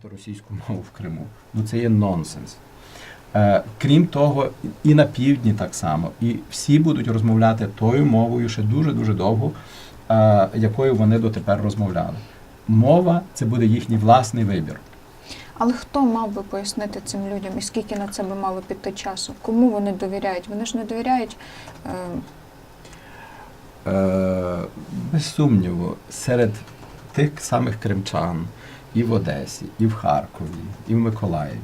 знати російську мову в Криму. Ну це є нонсенс. Е, крім того, і на півдні так само. І всі будуть розмовляти тою мовою ще дуже-дуже довго, е, якою вони дотепер розмовляли. Мова це буде їхній власний вибір. Але хто мав би пояснити цим людям і скільки на це би мало піти часу? Кому вони довіряють? Вони ж не довіряють. Е, Е, без сумніву, серед тих самих кримчан і в Одесі, і в Харкові, і в Миколаєві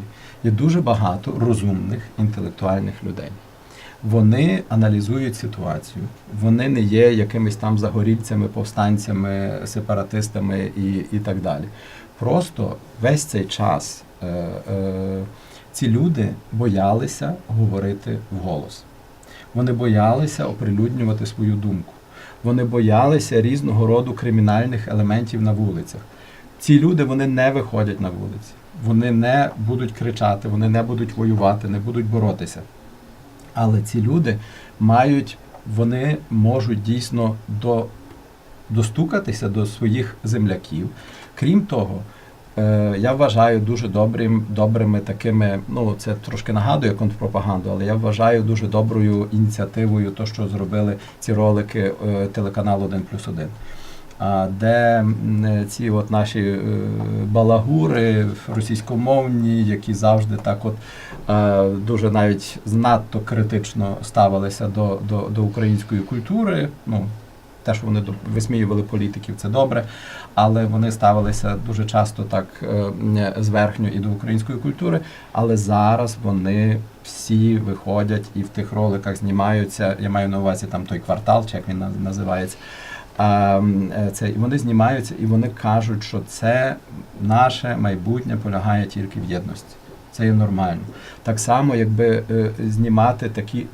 є дуже багато розумних інтелектуальних людей. Вони аналізують ситуацію, вони не є якимись там загорільцями, повстанцями, сепаратистами і, і так далі. Просто весь цей час е, е, ці люди боялися говорити вголос. Вони боялися оприлюднювати свою думку. Вони боялися різного роду кримінальних елементів на вулицях. Ці люди вони не виходять на вулиці, вони не будуть кричати, вони не будуть воювати, не будуть боротися. Але ці люди мають, вони можуть дійсно до, достукатися до своїх земляків. Крім того, е, я вважаю дуже добрим, добрими такими, ну це трошки нагадує контрпропаганду, але я вважаю дуже доброю ініціативою, то, що зробили ці ролики е, телеканалу 1 плюс 1. А, Де е, ці от наші е, балагури російськомовні, які завжди так от е, дуже навіть надто критично ставилися до, до, до української культури. Ну, те, що вони висміювали політиків, це добре, але вони ставилися дуже часто так зверхньо і до української культури. Але зараз вони всі виходять і в тих роликах знімаються. Я маю на увазі там той квартал, чи як він називається. А, е, це, і вони знімаються, і вони кажуть, що це наше майбутнє полягає тільки в єдності. Це є нормально. Так само, якби е, знімати такі,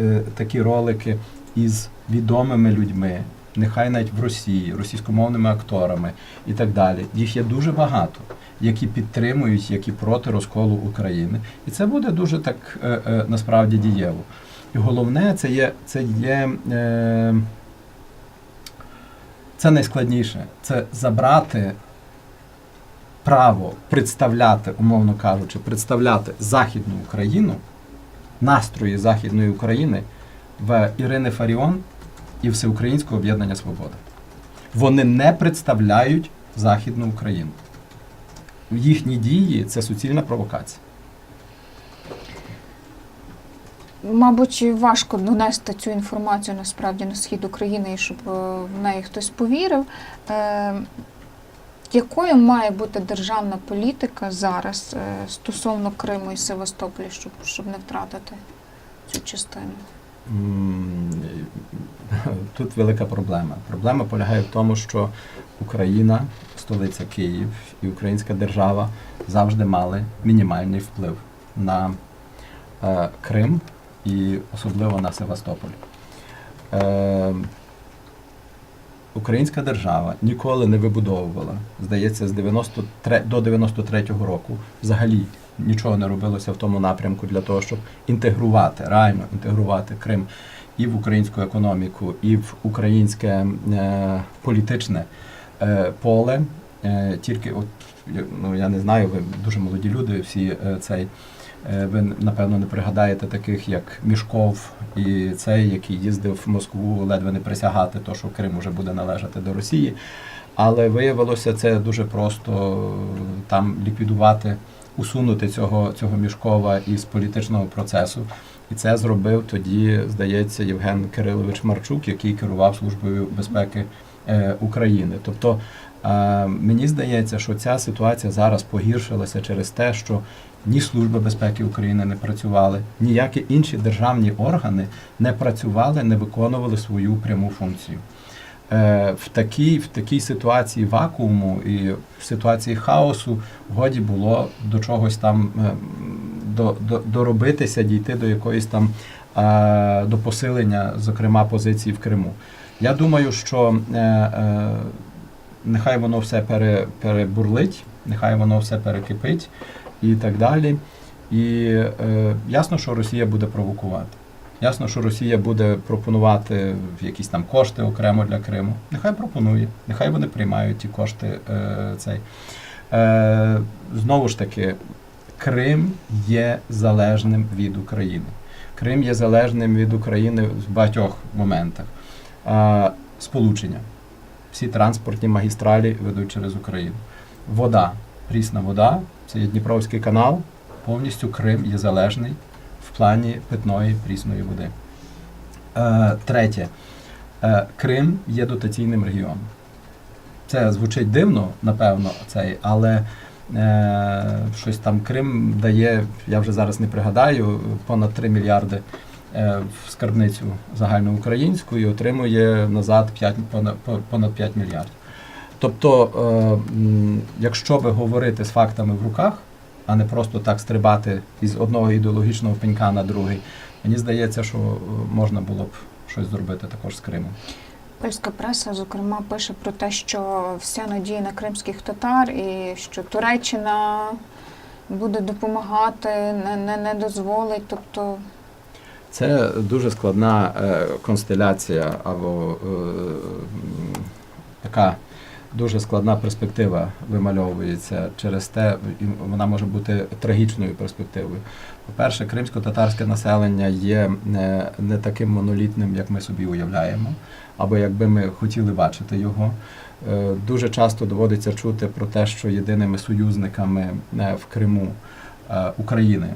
е, такі ролики із відомими людьми, нехай навіть в Росії, російськомовними акторами і так далі. Їх є дуже багато, які підтримують, які проти розколу України. І це буде дуже так насправді дієво. І головне, це є, це є. Е, це найскладніше. Це забрати право представляти, умовно кажучи, представляти Західну Україну, настрої Західної України в Ірини Фаріон і Всеукраїнського об'єднання Свобода. Вони не представляють Західну Україну. Їхні дії це суцільна провокація. Мабуть, важко донести цю інформацію насправді на схід України, і щоб е, в неї хтось повірив. Е, Якою має бути державна політика зараз е, стосовно Криму і Севастополя, щоб, щоб не втратити цю частину? Тут велика проблема. Проблема полягає в тому, що Україна, столиця Київ і українська держава завжди мали мінімальний вплив на Крим і особливо на Севастополь. Е, Українська держава ніколи не вибудовувала, здається, з 93 до 93-го року взагалі нічого не робилося в тому напрямку для того, щоб інтегрувати, реально інтегрувати Крим і в українську економіку, і в українське е, політичне е, поле. Е, тільки от ну я не знаю, ви дуже молоді люди, всі е, цей. Е, Ви напевно не пригадаєте таких, як Мішков і цей, який їздив в Москву ледве не присягати, то що Крим уже буде належати до Росії. Але виявилося це дуже просто е, там ліквідувати, усунути цього, цього Мішкова із політичного процесу. І це зробив тоді, здається, Євген Кирилович Марчук, який керував Службою безпеки е, України. Тобто мені здається, що ця ситуація зараз погіршилася через те, що ні Служба безпеки України не працювали, ніякі інші державні органи не працювали, не виконували свою пряму функцію. Е, В такій, в такій ситуації вакууму і в ситуації хаосу годі було до чогось там е, до, до, доробитися, дійти до якоїсь там е, до посилення, зокрема, позицій в Криму. Я думаю, що нехай воно все пере, перебурлить, нехай воно все перекипить і так далі. І е, ясно, що Росія буде провокувати. Ясно, що Росія буде пропонувати якісь там кошти окремо для Криму. Нехай пропонує, нехай вони приймають ті кошти. Е, цей. Е, знову ж таки, Крим є залежним від України. Крим є залежним від України в багатьох моментах. Е, сполучення. Всі транспортні магістралі ведуть через Україну. Вода, прісна вода, це є Дніпровський канал. Повністю Крим є залежний в плані питної прісної води. Е, третє. Е, Крим є дотаційним регіоном. Це звучить дивно, напевно, цей, але е, щось там Крим дає, я вже зараз не пригадаю, понад 3 мільярди е, в скарбницю загальноукраїнську і отримує назад 5, понад, понад 5 мільярдів. Тобто, е, якщо би говорити з фактами в руках, а не просто так стрибати із одного ідеологічного пенька на другий, мені здається, що е, можна було б щось зробити також з Кримом. Польська преса, зокрема, пише про те, що вся надія на кримських татар і що Туреччина буде допомагати, не, не, не дозволить. Тобто, Це дуже складна е, констеляція або е, така дуже складна перспектива вимальовується через те, і вона може бути трагічною перспективою. По-перше, кримсько-татарське населення є не, не таким монолітним, як ми собі уявляємо, або якби ми хотіли бачити його. Е, Дуже часто доводиться чути про те, що єдиними союзниками е, в Криму е, України,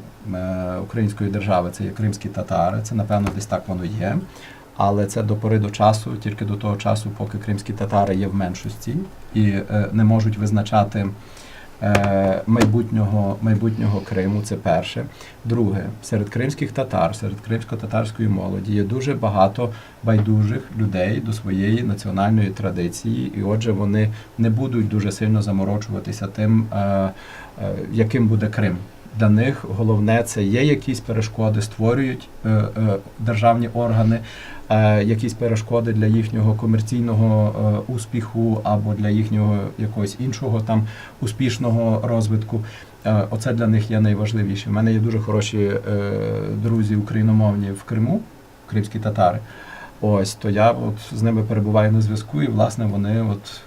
української держави, це є кримські татари. Це напевно десь так воно є. Але це до пори до часу, тільки до того часу, поки кримські татари є в меншості і е, не можуть визначати е, майбутнього, майбутнього Криму. Це перше. Друге, серед кримських татар, серед кримсько-татарської молоді є дуже багато байдужих людей до своєї національної традиції, і отже, вони не будуть дуже сильно заморочуватися тим, е, яким буде Крим. Для них головне це є якісь перешкоди, створюють е, е, державні органи, якісь перешкоди для їхнього комерційного е, успіху або для їхнього якогось іншого там успішного розвитку. Е, оце для них є найважливіше. У мене є дуже хороші е, друзі україномовні в Криму, кримські татари. Ось то я от з ними перебуваю на зв'язку, і власне вони от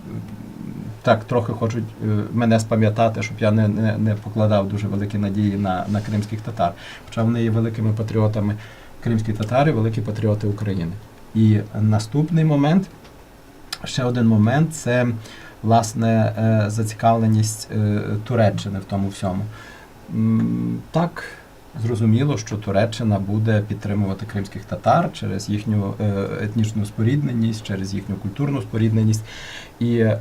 так трохи хочуть е, мене спам'ятати, щоб я не, не, не покладав дуже великі надії на, на кримських татар. Хоча вони є великими патріотами кримські татари, великі патріоти України. І наступний момент, ще один момент це власне е, зацікавленість е, Туреччини в тому всьому. Так, зрозуміло, що Туреччина буде підтримувати кримських татар через їхню е, етнічну спорідненість, через їхню культурну спорідненість. І е,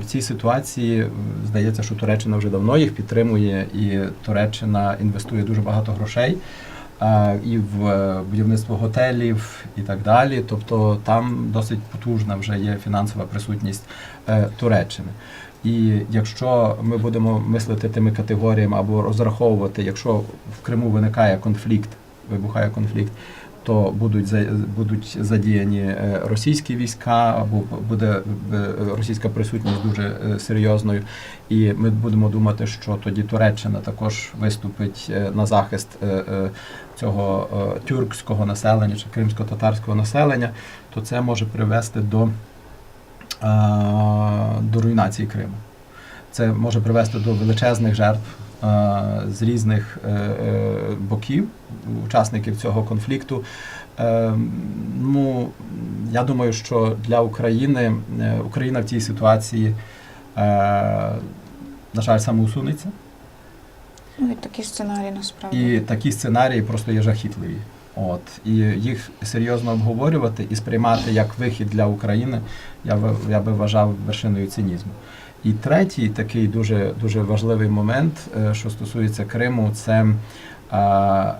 в цій ситуації здається, що Туреччина вже давно їх підтримує, і Туреччина інвестує дуже багато грошей і в е, будівництво готелів і так далі. Тобто там досить потужна вже є фінансова присутність е, Туреччини. І якщо ми будемо мислити тими категоріями або розраховувати, якщо в Криму виникає конфлікт, вибухає конфлікт, то будуть будуть задіяні е, російські війська, або буде е, російська присутність дуже е, серйозною. І ми будемо думати, що тоді Туреччина також виступить на захист цього тюркського населення чи кримсько-татарського населення, то це може привести до, до руйнації Криму. Це може привести до величезних жертв з різних е, е, боків, учасників цього конфлікту. Е, Ну, я думаю, що для України е, Україна в цій ситуації, е, на жаль, самоусунеться. ну і такі сценарії насправді. І такі сценарії просто є жахітливі. От і їх серйозно обговорювати і сприймати як вихід для України, я би, я би вважав вершиною цинізму. І третій такий дуже дуже важливий момент, е, що стосується Криму, це е,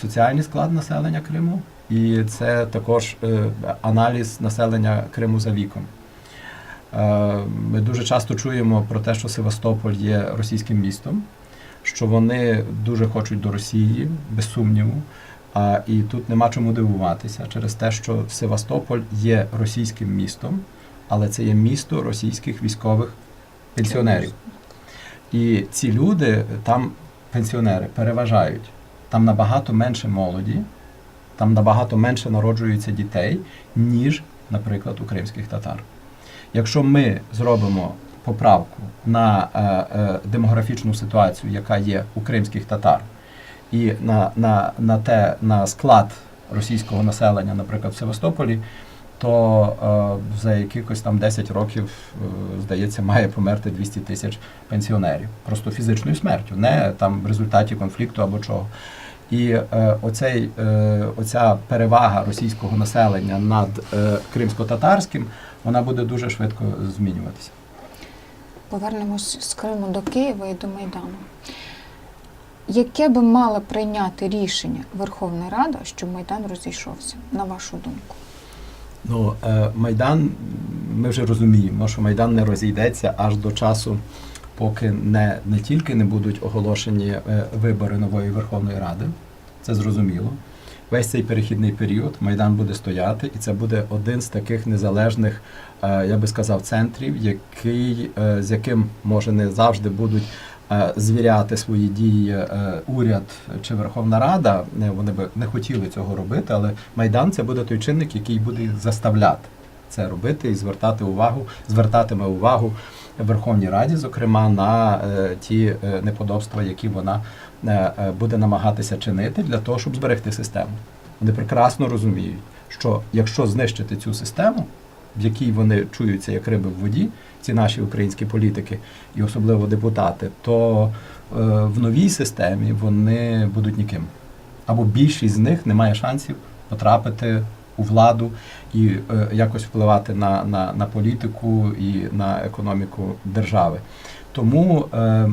соціальний склад населення Криму, і це також е, аналіз населення Криму за віком. Ми дуже часто чуємо про те, що Севастополь є російським містом, що вони дуже хочуть до Росії, без сумніву. А, і тут нема чому дивуватися через те, що Севастополь є російським містом, але це є місто російських військових пенсіонерів. І ці люди, там пенсіонери, переважають. Там набагато менше молоді, там набагато менше народжується дітей, ніж, наприклад, у кримських татар. Якщо ми зробимо поправку на е, е, демографічну ситуацію, яка є у кримських татар, і на, на, на те на склад російського населення, наприклад, в Севастополі, то е, за якихось там 10 років, е, здається, має померти 200 тисяч пенсіонерів. Просто фізичною смертю, не там в результаті конфлікту або чого. І е, оцей, е, оця перевага російського населення над е, кримсько-татарським, вона буде дуже швидко змінюватися. Повернемось з Криму до Києва і до Майдану. Яке би мала прийняти рішення Верховна Рада, щоб Майдан розійшовся, на вашу думку? Ну, е, Майдан, ми вже розуміємо, що Майдан не розійдеться аж до часу, поки не, не тільки не будуть оголошені е, вибори нової Верховної Ради, це зрозуміло. Весь цей перехідний період Майдан буде стояти, і це буде один з таких незалежних, е, я би сказав, центрів, який, з яким може не завжди будуть звіряти свої дії е, уряд чи Верховна Рада. Вони би не хотіли цього робити, але Майдан це буде той чинник, який буде заставляти це робити і звертати увагу, звертатиме увагу Верховній Раді, зокрема, на е, ті е, неподобства, які вона е, е, буде намагатися чинити для того, щоб зберегти систему. Вони прекрасно розуміють, що якщо знищити цю систему, в якій вони чуються як риби в воді, ці наші українські політики і особливо депутати, то е, в новій системі вони будуть ніким. Або більшість з них не має шансів потрапити у владу і е, якось впливати на, на, на політику і на економіку держави. Тому е,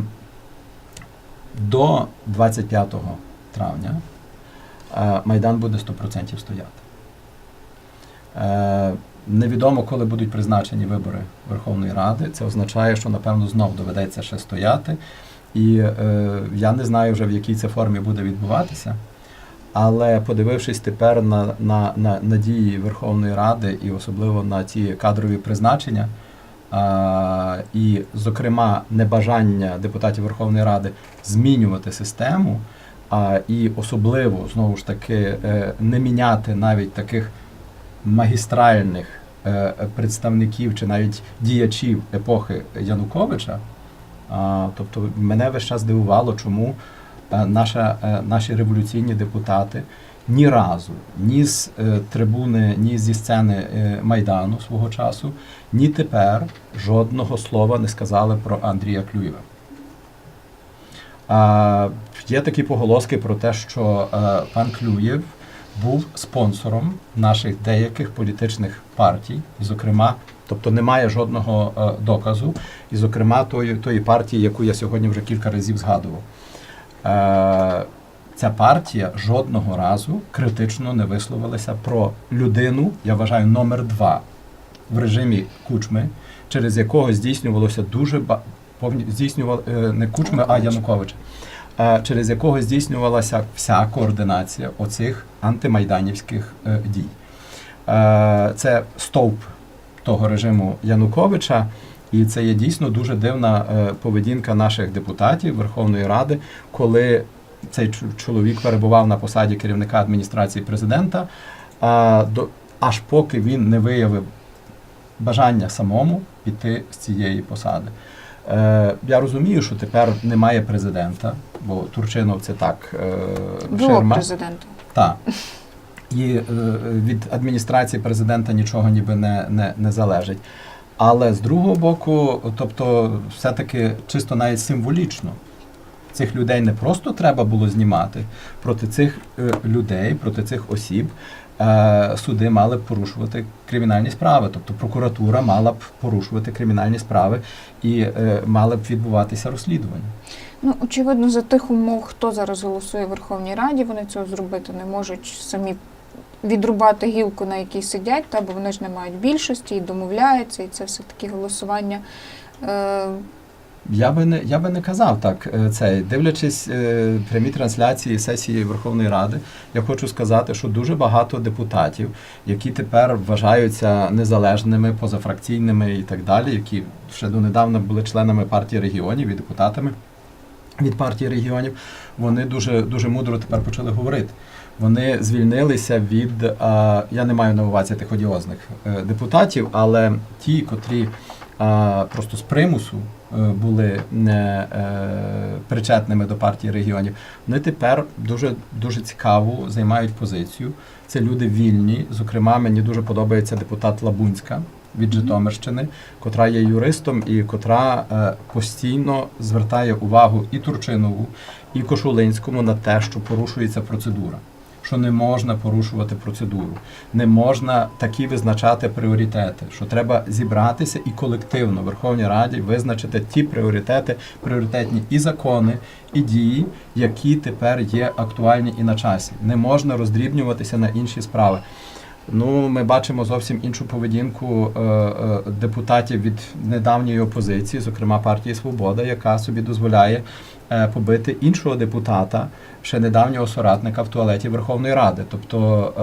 до 25 травня е, Майдан буде 100% стояти. Невідомо, коли будуть призначені вибори Верховної Ради. Це означає, що напевно знов доведеться ще стояти. І е, я не знаю вже в якій це формі буде відбуватися. Але подивившись тепер на, на, на, на дії Верховної Ради і особливо на ті кадрові призначення, а, і, зокрема, небажання депутатів Верховної Ради змінювати систему, а, і особливо знову ж таки е, не міняти навіть таких магістральних е, представників чи навіть діячів епохи Януковича. Тобто мене весь час дивувало, чому е, наша, е, наші революційні депутати ні разу, ні з трибуни, ні зі сцени Майдану свого часу, ні тепер жодного слова не сказали про Андрія Клюєва. Є такі поголоски про те, що пан Клюєв був спонсором наших деяких політичних партій, і, зокрема, тобто немає жодного е, доказу, і, зокрема, тої, тої партії, яку я сьогодні вже кілька разів згадував. Е, ця партія жодного разу критично не висловилася про людину, я вважаю, номер два в режимі кучми, через якого здійснювалося дуже ба... повні... здійснював е, не кучми, а Януковича, через якого здійснювалася вся координація оцих антимайданівських е, дій. Е, Це стовп того режиму Януковича. І це є дійсно дуже дивна е, поведінка наших депутатів Верховної Ради, коли цей чоловік перебував на посаді керівника адміністрації президента, аж поки він не виявив бажання самому піти з цієї посади. Е, я розумію, що тепер немає президента, бо Турчинов це так е, Було ширма. президентом. Так. І е, від адміністрації президента нічого ніби не, не, не залежить. Але з другого боку, тобто, все-таки чисто навіть символічно. Цих людей не просто треба було знімати. Проти цих е, людей, проти цих осіб суди мали б порушувати кримінальні справи. Тобто прокуратура мала б порушувати кримінальні справи і е, мали б відбуватися розслідування. Ну, очевидно, за тих умов, хто зараз голосує в Верховній Раді, вони цього зробити не можуть самі відрубати гілку, на якій сидять, та, бо вони ж не мають більшості і домовляються, і це все-таки голосування. Е, Я би не я би не казав так. е, Це дивлячись е, прямі трансляції сесії Верховної Ради, я хочу сказати, що дуже багато депутатів, які тепер вважаються незалежними, позафракційними і так далі, які ще донедавна були членами партії регіонів і депутатами від партії регіонів, вони дуже дуже мудро тепер почали говорити. Вони звільнилися від а, я не маю на увазі тих одіозних е, депутатів, але ті, котрі а просто з примусу е, були не е, причетними до партії регіонів, вони тепер дуже, дуже цікаву займають позицію. Це люди вільні. Зокрема, мені дуже подобається депутат Лабунська від Житомирщини, котра є юристом і котра е, постійно звертає увагу і Турчинову, і Кошулинському на те, що порушується процедура. Що не можна порушувати процедуру, не можна такі визначати пріоритети, що треба зібратися і колективно в Верховній Раді визначити ті пріоритети, пріоритетні і закони, і дії, які тепер є актуальні і на часі. Не можна роздрібнюватися на інші справи. Ну, ми бачимо зовсім іншу поведінку е, е, депутатів від недавньої опозиції, зокрема партії Свобода, яка собі дозволяє побити іншого депутата, ще недавнього соратника в туалеті Верховної Ради. Тобто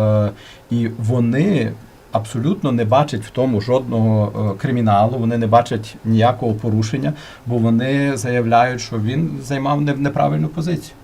е, і вони абсолютно не бачать в тому жодного е, криміналу, вони не бачать ніякого порушення, бо вони заявляють, що він займав не- неправильну позицію.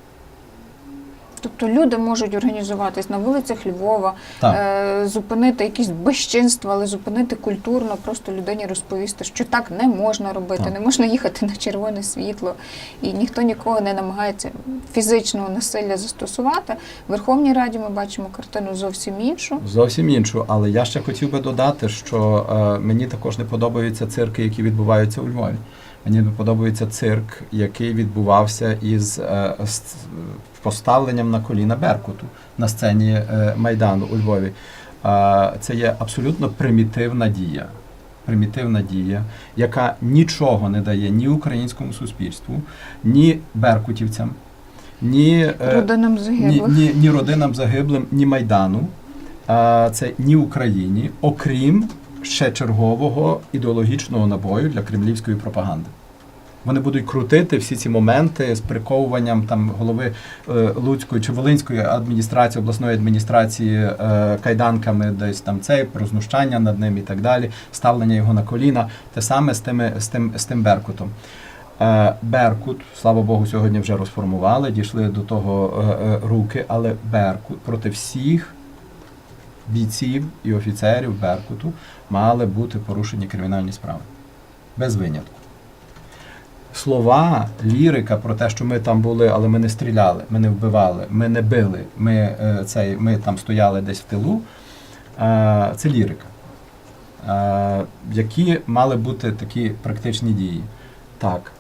Тобто люди можуть організуватись на вулицях Львова, е, зупинити якісь безчинства, але зупинити культурно, просто людині розповісти, що так не можна робити, Так. не можна їхати на червоне світло, і ніхто нікого не намагається фізичного насилля застосувати. В Верховній Раді ми бачимо картину зовсім іншу. Зовсім іншу, але я ще хотів би додати, що е, мені також не подобаються цирки, які відбуваються у Львові. Мені подобається цирк, який відбувався із е, поставленням на коліна Беркуту на сцені е, Майдану у Львові. Це є абсолютно примітивна дія. Примітивна дія, яка нічого не дає ні українському суспільству, ні беркутівцям, ні, е, Родинам загиблих. ні, ні родинам загиблим, ні Майдану, це ні Україні, окрім ще чергового ідеологічного набою для кремлівської пропаганди. Вони будуть крутити всі ці моменти з приковуванням там голови е, Луцької чи Волинської адміністрації, обласної адміністрації е, кайданками, десь там цей про знущання над ним і так далі, ставлення його на коліна. Те саме з тими з тим з тим Беркутом. Е, Беркут, слава Богу, сьогодні вже розформували, дійшли до того е, е, руки, але Беркут проти всіх бійців і офіцерів Беркуту мали бути порушені кримінальні справи. Без винятку. Слова, лірика про те, що ми там були, але ми не стріляли, ми не вбивали, ми не били, ми, е, цей, ми там стояли десь в тилу. е, Це лірика. Е, Які мали бути такі практичні дії? Так,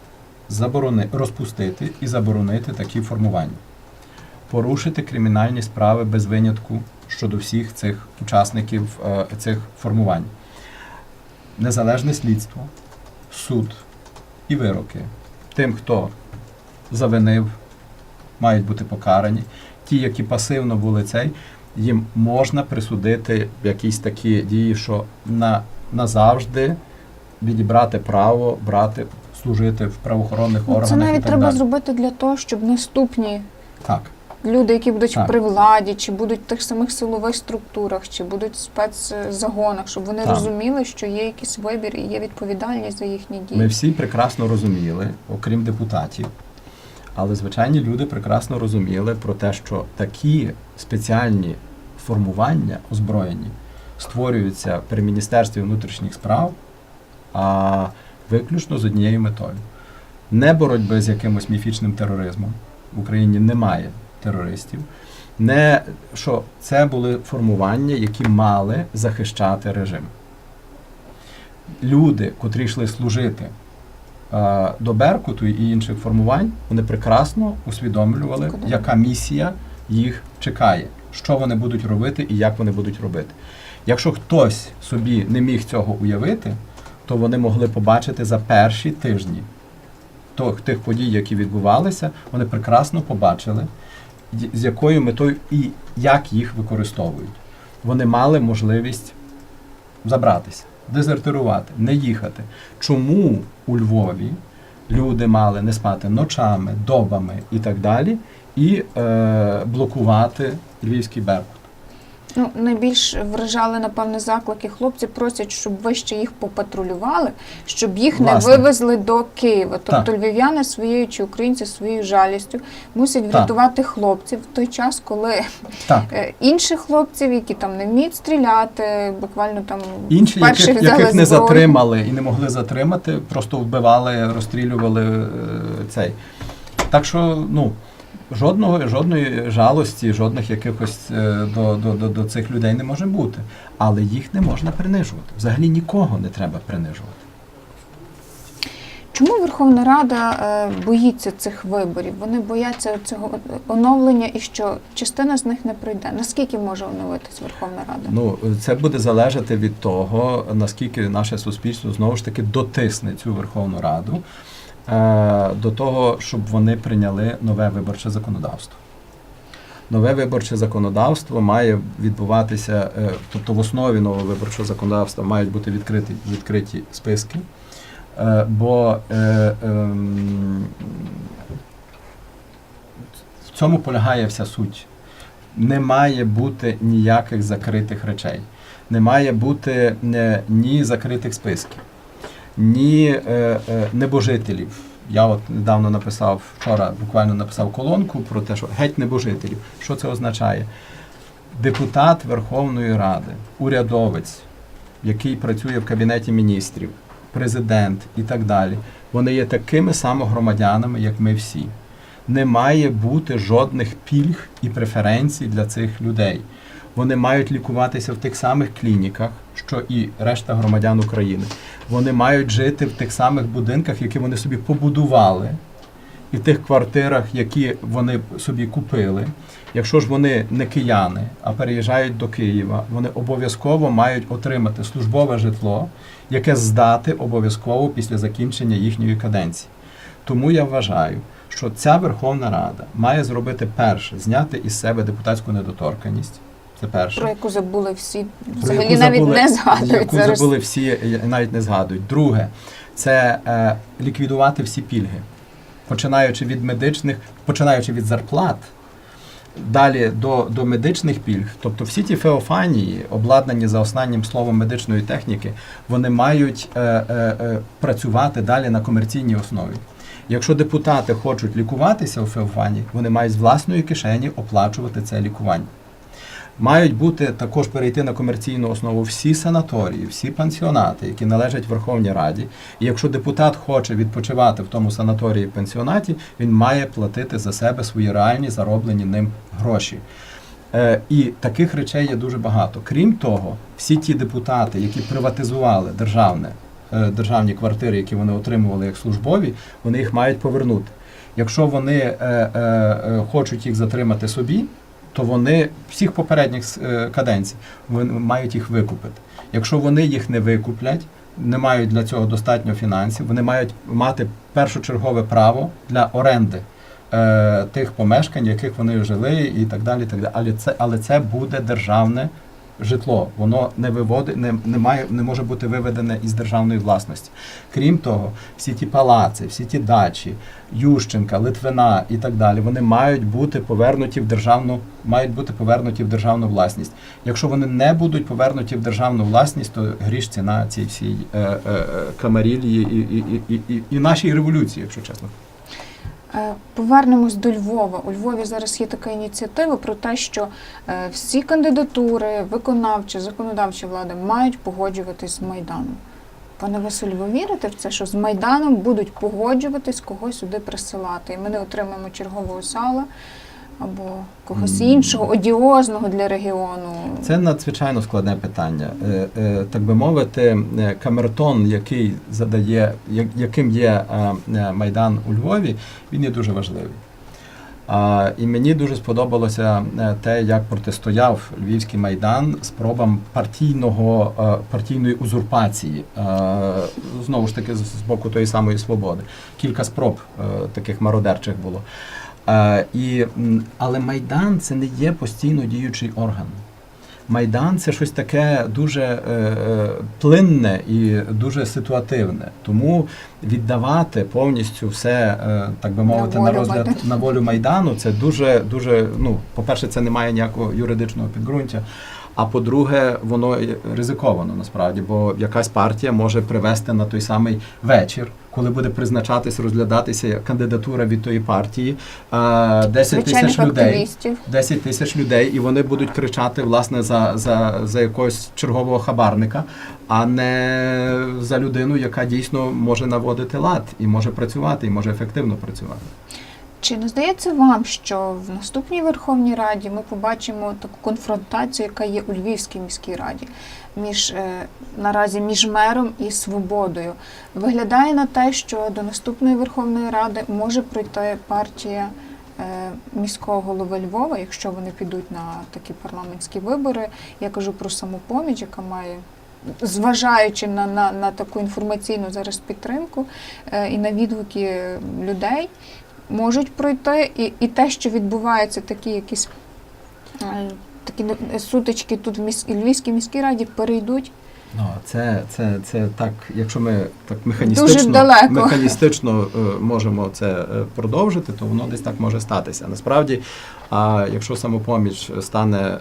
заборони, розпустити і заборонити такі формування, порушити кримінальні справи без винятку щодо всіх цих учасників е, цих формувань, незалежне слідство, суд і вироки. Тим, хто завинив, мають бути покарані. Ті, які пасивно були цей, їм можна присудити якісь такі дії, що на, назавжди відібрати право брати, служити в правоохоронних Ну, органах. Це і навіть так треба далі. зробити для того, щоб наступні Так. Люди, які будуть Так. при владі, чи будуть в тих самих силових структурах, чи будуть в спецзагонах, щоб вони Так. розуміли, що є якийсь вибір і є відповідальність за їхні дії. Ми всі прекрасно розуміли, окрім депутатів, але звичайні люди прекрасно розуміли про те, що такі спеціальні формування озброєні створюються при Міністерстві внутрішніх справ, а виключно з однією метою. Не боротьби з якимось міфічним тероризмом. В Україні немає терористів. Не що це були формування, які мали захищати режим. Люди, котрі йшли служити е, до Беркуту і інших формувань, вони прекрасно усвідомлювали, яка місія їх чекає, що вони будуть робити і як вони будуть робити. Якщо хтось собі не міг цього уявити, то вони могли побачити за перші тижні тих подій, які відбувалися, вони прекрасно побачили, з якою метою і як їх використовують. Вони мали можливість забратися, дезертирувати, не їхати. Чому у Львові люди мали не спати ночами, добами і так далі, і е, блокувати львівський Беркут? Ну, найбільш вражали, напевне, заклики. Хлопці просять, щоб ви ще їх попатрулювали, щоб їх Власне. не вивезли до Києва. Тобто Так. львів'яни своєю чи українці своєю жалістю мусять Так. врятувати хлопців в той час, коли Так. е, інших хлопців, які там не вміють стріляти, буквально там Інші, вперше яких, яких не зброю. затримали і не могли затримати, просто вбивали, розстрілювали е, цей. Так що, ну, жодного, жодної жалості, жодних якихось е, до, до, до, до цих людей не може бути. Але їх не можна принижувати. Взагалі нікого не треба принижувати. Чому Верховна Рада е, боїться цих виборів? Вони бояться цього оновлення і що частина з них не прийде. Наскільки може оновитись Верховна Рада? Ну, це буде залежати від того, наскільки наше суспільство знову ж таки дотисне цю Верховну Раду до того, щоб вони прийняли нове виборче законодавство. Нове виборче законодавство має відбуватися, е, тобто в основі нового виборчого законодавства мають бути відкриті, відкриті списки, е, бо е, ем, в цьому полягає вся суть не має бути ніяких закритих речей. Не має бути е, ні закритих списків, ні е, е, небожителів. Я от недавно написав, вчора буквально написав колонку про те, що геть небожителів. Що це означає? Депутат Верховної Ради, урядовець, який працює в Кабінеті міністрів, президент і так далі, вони є такими самогромадянами, як ми всі не має бути жодних пільг і преференцій для цих людей. Вони мають лікуватися в тих самих клініках, що і решта громадян України. Вони мають жити в тих самих будинках, які вони собі побудували, і в тих квартирах, які вони собі купили. Якщо ж вони не кияни, а переїжджають до Києва, вони обов'язково мають отримати службове житло, яке здати обов'язково після закінчення їхньої каденції. Тому я вважаю, що ця Верховна Рада має зробити перше, зняти із себе депутатську недоторканність. Це перше. Про яку забули всі, взагалі яку навіть забули- не згадують Яку зараз. забули всі, навіть не згадують. Друге, це е, ліквідувати всі пільги, починаючи від медичних, починаючи від зарплат. Далі до, до медичних пільг, тобто всі ті феофанії, обладнані за останнім словом медичної техніки, вони мають е, е, е, працювати далі на комерційній основі. Якщо депутати хочуть лікуватися у Феофані, вони мають з власної кишені оплачувати це лікування. Мають бути також перейти на комерційну основу всі санаторії, всі пансіонати, які належать Верховній Раді. І якщо депутат хоче відпочивати в тому санаторії пансіонаті, він має платити за себе свої реальні зароблені ним гроші. Е, і таких речей є дуже багато. Крім того, всі ті депутати, які приватизували державне, е, державні квартири, які вони отримували як службові, вони їх мають повернути. Якщо вони е, хочуть їх затримати собі, то вони всіх попередніх е, каденцій вони мають їх викупити. Якщо вони їх не викуплять, не мають для цього достатньо фінансів, вони мають мати першочергове право для оренди е, тих помешкань, в яких вони жили, і так далі. І так далі. Але це, але це буде державне житло. Воно не виводи, не, не, має, не може бути виведене із державної власності. Крім того, всі ті палаци, всі ті дачі, Ющенка, Литвина і так далі, вони мають бути повернуті в державну, мають бути повернуті в державну власність. Якщо вони не будуть повернуті в державну власність, то гріш ціна цій всій е, е, е, камарілії і, і, і, і, і нашій революції, якщо чесно. Е, Повернемось до Львова. У Львові зараз є така ініціатива про те, що е, всі кандидатури, виконавча, законодавча влада мають погоджуватись з Майданом. Пане Василь, ви вірите в це, що з Майданом будуть погоджуватись, когось сюди присилати, і ми не отримаємо чергового сала або когось іншого, одіозного для регіону? Це надзвичайно складне питання. Е, е, Так би мовити, е, камертон, який задає, яким є майдан у Львові, він є дуже важливий. А, І мені дуже сподобалося те, як протистояв Львівський майдан спробам партійного партійної узурпації, знову ж таки з боку тої самої свободи. Кілька спроб таких мародерчих було. Е, І, але майдан це не є постійно діючий орган. Майдан це щось таке дуже е, е, плинне і дуже ситуативне. Тому віддавати повністю все, е, так би мовити, на, волю розгляд майдан. на волю майдану. Це дуже, дуже. Ну, по-перше, це не має ніякого юридичного підґрунтя. А по-друге, воно ризиковано насправді, бо якась партія може привести на той самий вечір, коли буде призначатись, розглядатися кандидатура від тої партії, е, 10 тисяч людей. активістів. 10 тисяч людей, і вони будуть кричати власне за, за, за якогось чергового хабарника, а не за людину, яка дійсно може наводити лад і може працювати, і може ефективно працювати. Чи не здається вам, що в наступній Верховній Раді ми побачимо таку конфронтацію, яка є у Львівській міській раді, між е, наразі між мером і свободою? Виглядає на те, що до наступної Верховної Ради може пройти партія е, міського голови Львова, якщо вони підуть на такі парламентські вибори. Я кажу про самопоміч, яка має. Зважаючи на, на, на таку інформаційну зараз підтримку е, і на відгуки людей, можуть пройти, і, і те, що відбувається, такі якісь такі сутички тут в міс... Львівській міській раді перейдуть. Ну, це, це, це так, якщо ми так механістично, механістично е, можемо це е, продовжити, то воно десь так може статися. Насправді, а якщо самопоміч стане е,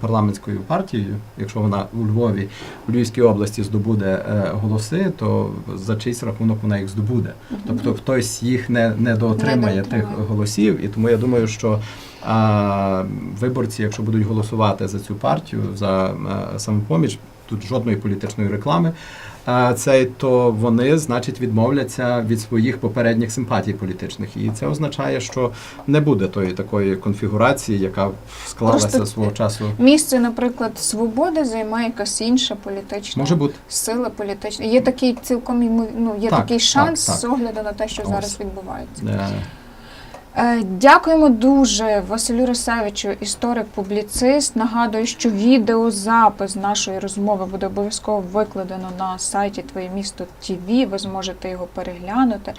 парламентською партією, якщо вона у Львові, у Львівській області здобуде е, голоси, то за чийсь рахунок вона їх здобуде. Тобто хтось їх не, не доотримає тих голосів, і тому я думаю, що а, виборці, якщо будуть голосувати за цю партію, за а, самопоміч, тут жодної політичної реклами. Цей то вони, значить, відмовляться від своїх попередніх симпатій політичних, і це означає, що не буде тої такої конфігурації, яка склалася Просто свого часу. Місце, наприклад, свободи займає якась інша політична Може бути. сила політична. Є такий цілком ну, є Так, такий шанс так. з огляду на те, що Ось. зараз відбувається. Е, Е, Дякуємо дуже Василю Росевичу, історик-публіцист. Нагадую, що відеозапис нашої розмови буде обов'язково викладено на сайті Твоє місто ТВ. Ви зможете його переглянути.